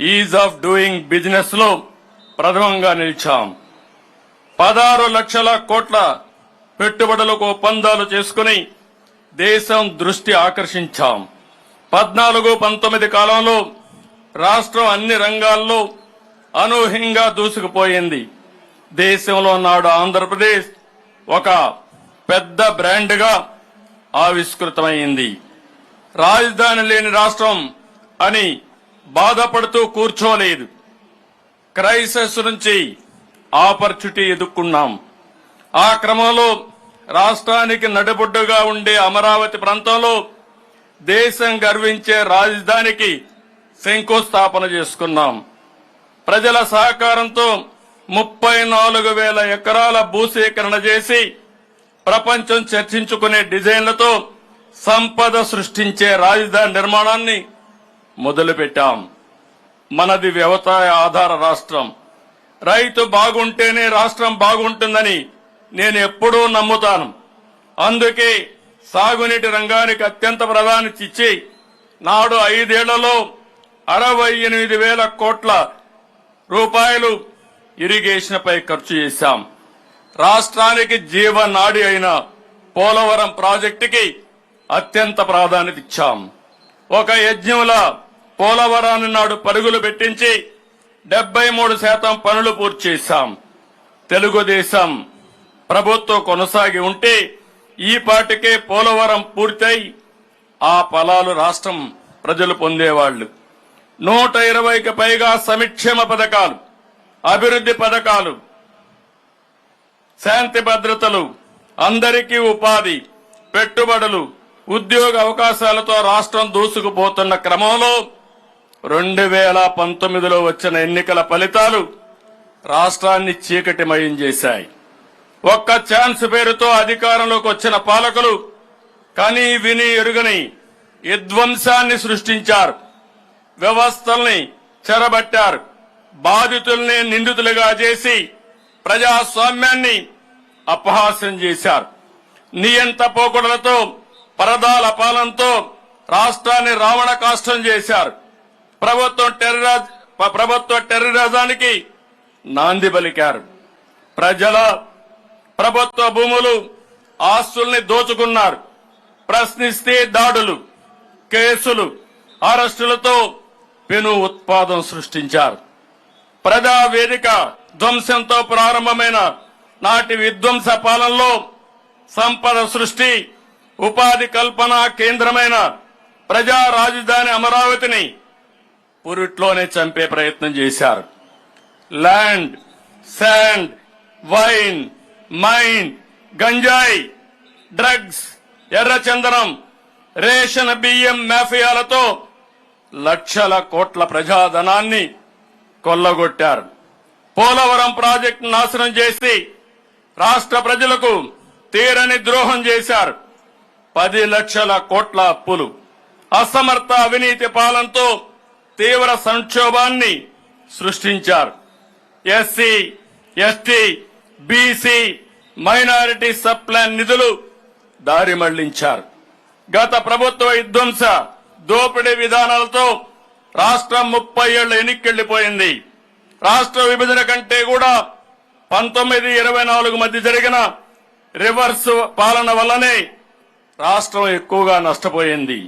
Is of doing బిజినెస్లో ప్రథమంగా నిలిచాం. పదహారు లక్షల కోట్ల పెట్టుబడులకు ఒప్పందాలు చేసుకుని దేశం దృష్టి ఆకర్షించాం. పద్నాలుగు పంతొమ్మిది కాలంలో రాష్ట్రం అన్ని రంగాల్లో అనూహ్యంగా దూసుకుపోయింది. దేశంలో నాడు ఆంధ్రప్రదేశ్ ఒక పెద్ద బ్రాండ్గా ఆవిష్కృతమైంది. రాజధాని లేని రాష్ట్రం అని బాధపడుతూ కూర్చోలేదు. క్రైసిస్ నుంచి ఆపర్చునిటీ ఎదుర్కొన్నాం. ఆ క్రమంలో రాష్ట్రానికి నడిబొడ్డుగా ఉండే అమరావతి ప్రాంతంలో దేశం గర్వించే రాజధానికి శంకుస్థాపన చేసుకున్నాం. ప్రజల సహకారంతో ముప్పై నాలుగు వేల ఎకరాల భూసేకరణ చేసి ప్రపంచం చర్చించుకునే డిజైన్లతో సంపద సృష్టించే రాజధాని నిర్మాణాన్ని మొదలుపెట్టాం. మనది వ్యవసాయ ఆధార రాష్ట్రం. రైతు బాగుంటేనే రాష్ట్రం బాగుంటుందని నేను ఎప్పుడూ నమ్ముతాను. అందుకే సాగునీటి రంగానికి అత్యంత ప్రాధాన్యత ఇచ్చి నాడు ఐదేళ్ళలో అరవై ఎనిమిది వేల కోట్ల రూపాయలు ఇరిగేషన్ పై ఖర్చు చేశాం. రాష్ట్రానికి జీవనాడి అయిన పోలవరం ప్రాజెక్టుకి అత్యంత ప్రాధాన్యత ఇచ్చాం. ఒక యజ్ఞంలా పోలవరాన్ని నాడు పరుగులు పెట్టించి డెబ్బై మూడు శాతం పనులు పూర్తి చేశాం. తెలుగుదేశం ప్రభుత్వం కొనసాగి ఉంటే ఈ పాటికే పోలవరం పూర్తయి ఆ ఫలాలు రాష్ట్రం ప్రజలు పొందేవాళ్ళు నూట ఇరవైకి పైగా సంక్షేమ పథకాలు అభివృద్ధి పథకాలు శాంతి భద్రతలు అందరికీ ఉపాధి పెట్టుబడులు ఉద్యోగ అవకాశాలతో రాష్ట్రం దూసుకుపోతున్న క్రమంలో రెండు వేల పంతొమ్మిదిలో వచ్చిన ఎన్నికల ఫలితాలు రాష్ట్రాన్ని చీకటిమయం చేశాయి. ఒక్క ఛాన్స్ పేరుతో అధికారంలోకి వచ్చిన పాలకులు కని విని ఎరుగని విధ్వంసాన్ని సృష్టించారు. వ్యవస్థల్ని చెరబట్టారు. బాధితుల్ని నిందితులుగా చేసి ప్రజాస్వామ్యాన్ని అపహాస్యం చేశారు. నియంత పోకడలతో పరదాల పాలనతో రాష్ట్రాన్ని రావణ కాష్టం చేశారు. ప్రభుత్వం టెర్రరిజ ప్రభుత్వ టెర్రరిజానికి నాంది పలికారు. ప్రజల ప్రభుత్వ భూములు ఆస్తుల్ని దోచుకున్నారు. ప్రశ్నిస్తే దాడులు కేసులు అరెస్టులతో పెను ఉత్పాదం సృష్టించారు. ప్రజా వేదిక ధ్వంసంతో ప్రారంభమైన నాటి విధ్వంస పాలనలో సంపద సృష్టి ఉపాధి కల్పన కేంద్రమైన ప్రజా రాజధాని అమరావతిని పురిట్లోనే చంపే ప్రయత్నం చేశారు. ల్యాండ్ శాండ్ వైన్ మైన్ గంజాయి డ్రగ్స్ ఎర్రచందనం రేషన్ బియ్యం మాఫియాలతో లక్షల కోట్ల ప్రజాధనాన్ని కొల్లగొట్టారు. పోలవరం ప్రాజెక్టు నాశనం చేసి రాష్ట్ర ప్రజలకు తీరని ద్రోహం చేశారు. పది లక్షల కోట్ల అప్పులు. అసమర్థ అవినీతి పాలనతో తీవ్ర సంక్షోభాన్ని సృష్టించారు. SC ST BC minority sub plan నిధులు దారి మళ్ళించారు. గత ప్రభుత్వ విధ్వంస దోపిడీ విధానాలతో రాష్ట్రం ముప్పై ఏళ్ళ ఎన్నికెళ్ళిపోయింది రాష్ట్ర విభజన కంటే కూడా పంతొమ్మిది ఇరవై నాలుగు మధ్య జరిగిన రివర్స్ పాలన వల్లనే రాష్ట్రం ఎక్కువగా నష్టపోయింది.